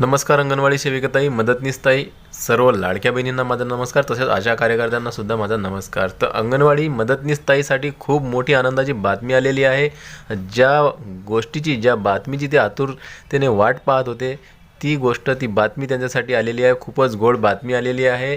नमस्कार अंगणवाडी सेविकताई मदतनीसताई सर्व लाडक्या बहिणींना माझा नमस्कार तसेच आशा कार्यकर्त्यांना सुद्धा माझा नमस्कार. तर अंगणवाडी मदतनीसताईसाठी खूप मोठी आनंदाची बातमी आलेली आहे. ज्या गोष्टीची ज्या बातमीची ते आतुरतेने वाट पाहत होते ती गोष्ट ती बातमी त्यांच्यासाठी आलेली आहे. खूपच गोड बातमी आलेली आहे.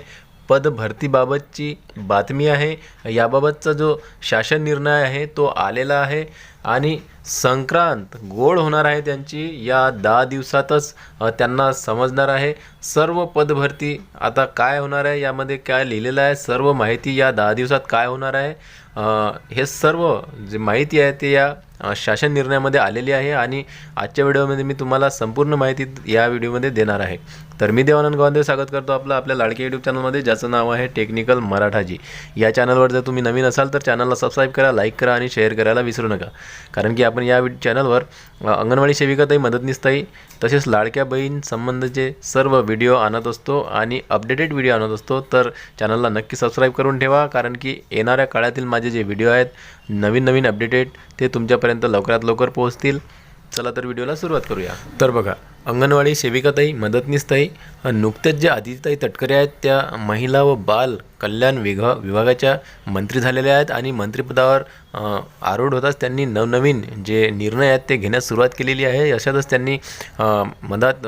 पदभरतीबाबतची बातमी आहे. याबाबतचा जो शासन निर्णय आहे तो आलेला आहे आणि संक्रांत गोड होणार आहे त्यांची या दहा दिवसातच त्यांना समजणार आहे. सर्व पदभरती आता काय होणार आहे यामध्ये काय लिहिलेलं आहे सर्व माहिती या दहा दिवसात काय होणार आहे? हे सर्व जे माहिती आहे ते या शासन निर्णयामध्ये आलेली आहे आणि आजच्या व्हिडिओमध्ये मी तुम्हाला संपूर्ण माहिती या व्हिडिओमध्ये देणार आहे. तर मी देवानंद गावंदे स्वागत करतो आपलं आपल्या लाडके यूट्यूब चॅनलमध्ये ज्याचं नाव आहे टेक्निकल मराठाजी. या चॅनलवर जर तुम्ही नवीन असाल तर चॅनलला सबस्क्राईब करा लाईक करा आणि शेअर करायला विसरू नका. कारण की आपण या चॅनलवर अ, अंगणवाडी सेविकाताई मदतनीसताई तसेच लाडक्या बहीण संबंधचे सर्व व्हिडिओ आणत असतो आणि अपडेटेड व्हिडिओ आणत असतो तर चॅनलला नक्की सबस्क्राईब करून ठेवा. कारण की येणाऱ्या काळातील माझे जे व्हिडिओ आहेत नवीन नवीन अपडेटेड ते तुमच्यापर्यंत लवकरात लवकर पोहोचतील. चला तर व्हिडिओला सुरुवात करूया. तर बघा अंगणवाडी सेविकाताई मदतनीसताई नुकत्याच ज्या आदितीताई तटकरे आहेत त्या महिला व बाल कल्याण विभा विभागाच्या मंत्री झालेल्या आहेत आणि मंत्रिपदावर आरूढ होताच त्यांनी नवनवीन जे निर्णय आहेत ते घेण्यास सुरुवात केलेली आहे. अशातच त्यांनी मधात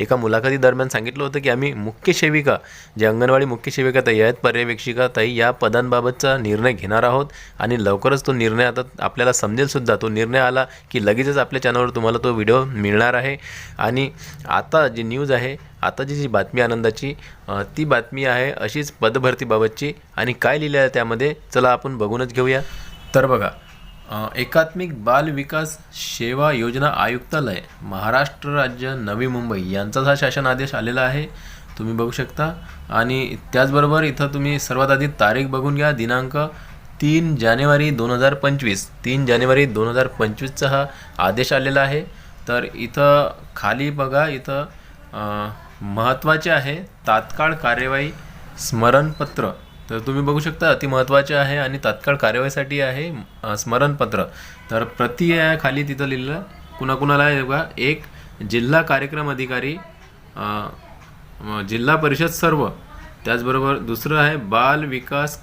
एका मुलाखतीदरम्यान सांगितलं होतं की आम्ही मुख्य सेविका जे अंगणवाडी मुख्य सेविका ताई आहेत पर्यवेक्षिका ताई या पदांबाबतचा निर्णय घेणार आहोत आणि लवकरच तो निर्णय आता आपल्याला समजेलसुद्धा तो निर्णय आला की लगेचच आपल्या चॅनलवर तुम्हाला तो व्हिडिओ मिळणार आहे. आणि आता जी न्यूज आहे आताची जी बातमी आनंदाची ती बातमी आहे अशीच पदभरतीबाबतची आणि काय लिहिलं आहे त्यामध्ये चला आपण बघूनच घेऊया. तर बघा एकात्मिक बाल विकास सेवा योजना आयुक्तालय महाराष्ट्र राज्य नवी मुंबई यांचाच हा शासन आदेश आलेला आहे. तुम्ही बघू शकता. आणि त्याचबरोबर इथं तुम्ही सर्वात आधी तारीख बघून घ्या दिनांक तीन जानेवारी दोन हजार पंचवीस. तीन जानेवारी दोन हजार पंचवीसचा हा आदेश आलेला आहे. तर इथं खाली बघा इथं महत्त्वाचे आहे तात्काळ कार्यवाही स्मरणपत्र. तर तुम्ही बघू शकता अति महत्त्वाचे आहे आणि तात्काळ कार्यवाहीसाठी आहे स्मरणपत्र. तर प्रति आहे खाली तिथं लिहिलं कुणाकुणाला आहे बघा एक जिल्हा कार्यक्रम अधिकारी जिल्हा परिषद सर्व. त्याचबरोबर दुसरं आहे बाल विकास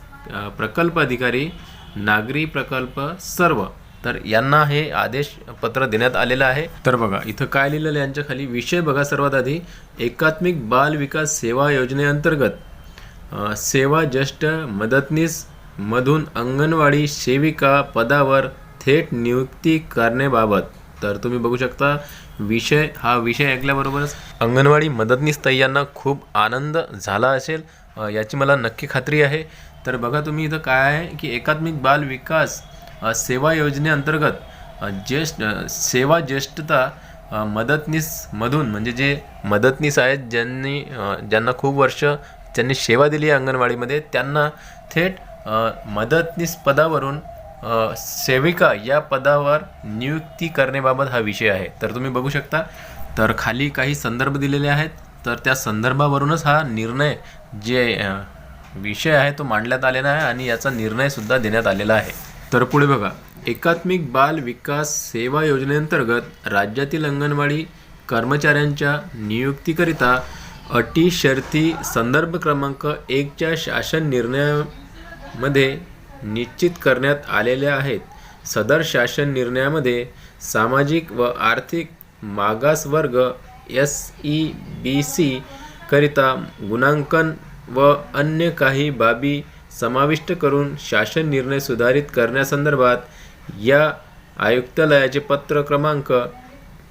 प्रकल्प अधिकारी नागरी प्रकल्प सर्व. तर यांना हे आदेश पत्र देण्यात आलेलं आहे. तर बघा इथं काय लिहिलेलं यांच्या खाली? विषय बघा सर्वात आधी. एकात्मिक बाल विकास सेवा योजनेअंतर्गत सेवा ज्येष्ठ मदतनीस मधून अंगणवाडी सेविका पदावर थेट नियुक्ती करण्याबाबत. तर तुम्ही बघू शकता विषय हा विषय ऐकल्याबरोबरच अंगणवाडी मदतनीस ताई यांना खूप आनंद झाला असेल याची मला नक्की खात्री आहे. तर बघा तुम्ही इथं काय आहे की एकात्मिक बाल विकास सेवा योजनेअंतर्गत ज्येष्ठ सेवा ज्येष्ठता मदतनीसमधून म्हणजे जे मदतनीस आहेत ज्यांनी ज्यांना खूप वर्ष ज्यांनी सेवा दिली आहे अंगणवाडीमध्ये त्यांना थेट मदतनीस पदावरून सेविका या पदावर नियुक्ती करण्याबाबत हा विषय आहे. तर तुम्ही बघू शकता तर खाली काही संदर्भ दिलेले आहेत. तर त्या संदर्भावरूनच हा निर्णय जे विषय आहे तो मांडण्यात आलेला आहे आणि याचा निर्णयसुद्धा देण्यात आलेला आहे. तर पुढे बघा. एकात्मिक बाल विकास सेवा योजनेअंतर्गत राज्यातील अंगणवाडी कर्मचाऱ्यांच्या नियुक्तीकरिता अटी शर्ती संदर्भ क्रमांक एकच्या शासन निर्णयामध्ये निश्चित करण्यात आलेल्या आहेत. सदर शासन निर्णयामध्ये सामाजिक व आर्थिक मागासवर्ग एस ई बी सी करिता गुणांकन व अन्य काही बाबी समाविष्ट करून शासन निर्णय सुधारित करण्यासंदर्भात या आयुक्तालयाचे पत्र क्रमांक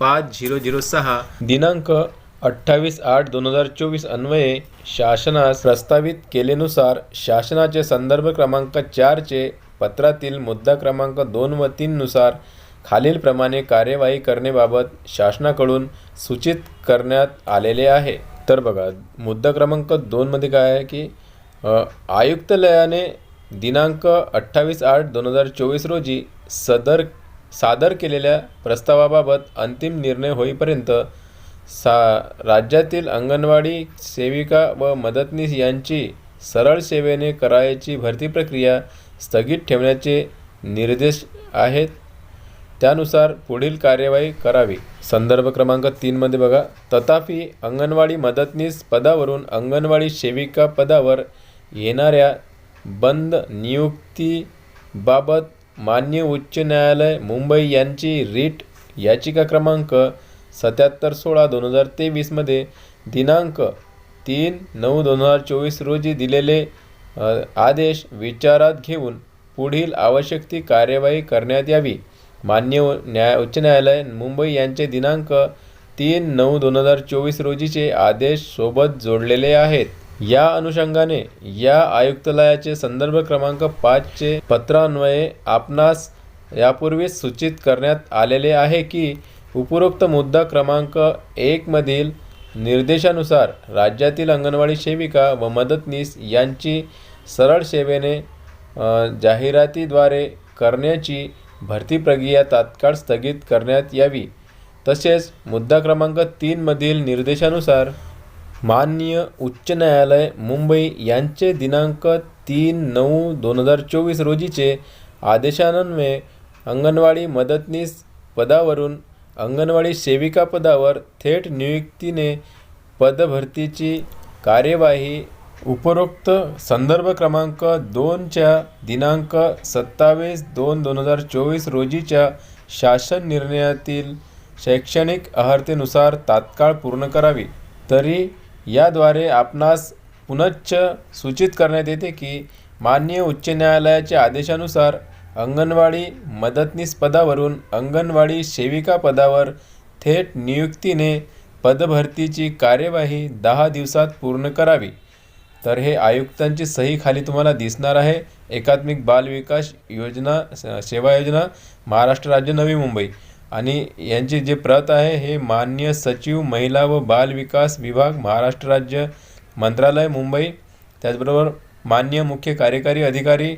पाच झिरो झिरो सहा दिनांक अठ्ठावीस आठ दोन हजार चोवीस अन्वये शासनास प्रस्तावित केलेनुसार शासनाचे संदर्भ क्रमांक चारचे पत्रातील मुद्दा क्रमांक दोन व तीननुसार खालीलप्रमाणे कार्यवाही करण्याबाबत शासनाकडून सूचित करण्यात आलेले आहे. तर बघा मुद्दा क्रमांक दोनमध्ये काय आहे की आयुक्तालयाने दिनांक अठ्ठावीस आठ दोन हजार चोवीस रोजी सदर सादर केलेल्या प्रस्तावाबाबत अंतिम निर्णय होईपर्यंत सा राज्यातील अंगणवाडी सेविका व मदतनीस यांची सरळ सेवेने करायची भरती प्रक्रिया स्थगित ठेवण्याचे निर्देश आहेत. त्यानुसार पुढील कार्यवाही करावी. संदर्भ क्रमांक तीनमध्ये बघा. तथापि अंगणवाडी मदतनीस पदावरून अंगणवाडी सेविका पदावर येणाऱ्या बंद नियुक्तीबाबत मान्य उच्च न्यायालय मुंबई यांची रीट याचिका क्रमांक सत्याहत्तर सोळा दोन हजार तेवीसमध्ये दिनांक तीन नऊ दोन हजार चोवीस रोजी दिलेले आदेश विचारात घेऊन पुढील आवश्यक ती कार्यवाही करण्यात यावी. मान्य उ- न्याय उच्च न्यायालय मुंबई यांचे दिनांक तीन नऊ दोन हजार चोवीस रोजीचे आदेश सोबत जोडलेले आहेत. या अनुषंगाने या आयुक्तालयाचे संदर्भ क्रमांक पाचचे पत्रान्वये आपणास यापूर्वीच सूचित करण्यात आलेले आहे की उपरोक्त मुद्दा क्रमांक एकमधील निर्देशानुसार राज्यातील अंगणवाडी सेविका व मदतनीस यांची सरळ सेवेने जाहिरातीद्वारे करण्याची भरती प्रक्रिया तात्काळ स्थगित करण्यात यावी. तसेच मुद्दा क्रमांक तीनमधील निर्देशानुसार माननीय उच्च न्यायालय मुंबई यांचे दिनांक तीन नऊ दोन हजार चोवीस रोजीचे आदेशान्वये अंगणवाडी मदतनीस पदावरून अंगणवाडी सेविका पदावर थेट नियुक्तीने पदभरतीची कार्यवाही उपरोक्त संदर्भ क्रमांक दोनच्या दिनांक सत्तावीस दोन दोन हजार चोवीस रोजीच्या शासन निर्णयातील शैक्षणिक अर्हतेनुसार तात्काळ पूर्ण करावी. तरी याद्वारे आपणास पुनश्च सूचित करण्यात येते की माननीय उच्च न्यायालयाच्या आदेशानुसार अंगणवाडी मदतनीस पदावरून अंगणवाडी सेविका पदावर थेट नियुक्तीने पदभरतीची कार्यवाही दहा दिवसात पूर्ण करावी. तर हे आयुक्तांची सही खाली तुम्हाला दिसणार आहे. एकात्मिक बाल विकास योजना सेवा योजना महाराष्ट्र राज्य नवी मुंबई. आणि यांची जे प्रत आहे हे मान्य सचिव महिला व बाल विकास विभाग महाराष्ट्र राज्य मंत्रालय मुंबई. त्याचबरोबर मान्य मुख्य कार्यकारी अधिकारी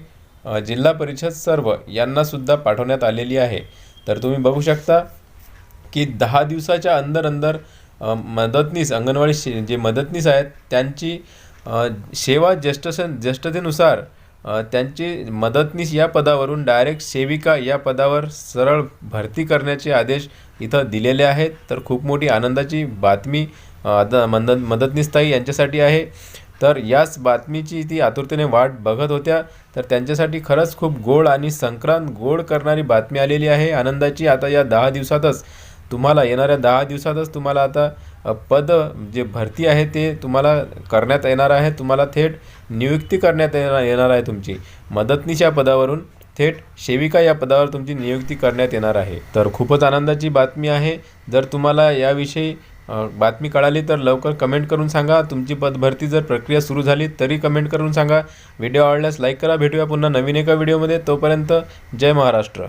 जिल्हा परिषद सर्व यांनासुद्धा पाठवण्यात आलेली आहे. तर तुम्ही बघू शकता की दहा दिवसाच्या अंदर अंदर मदतनीस अंगणवाडी शे जे मदतनीस आहेत त्यांची सेवा ज्येष्ठसन ज्येष्ठतेनुसार त्यांची मदतनीस या पदावरून डायरेक्ट सेविका या पदावर सरळ भरती करण्याचे आदेश इथं दिलेले आहेत. तर खूप मोठी आनंदाची बातमी आता मदत मदतनीसताई यांच्यासाठी आहे. तर याच बातमीची ती आतुरतेने वाट बघत होत्या. तर त्यांच्यासाठी खरंच खूप गोड आणि संक्रांत गोड करणारी बातमी आलेली आहे. आनंदाची आता या दहा दिवसातच तुम्हाला येणाऱ्या दहा दिवसातच तुम्हाला आता पद जे भरती आहे ते तुम्हाला करण्यात येणार आहे. तुम्हाला थेट नियुक्ती करण्यात येणार येणार आहे तुमची. मदतनीस या पदावरून थेट सेविका या पदावर तुमची नियुक्ती करण्यात येणार आहे. तर खूपच आनंदाची बातमी आहे. जर तुम्हाला याविषयी बातमी कळाली तर लवकर कमेंट करून सांगा. तुमची पदभरती जर प्रक्रिया सुरू झाली तरी कमेंट करून सांगा. व्हिडिओ आवडल्यास लाईक करा. भेटूया पुन्हा नवीन एका व्हिडिओमध्ये. तोपर्यंत जय महाराष्ट्र.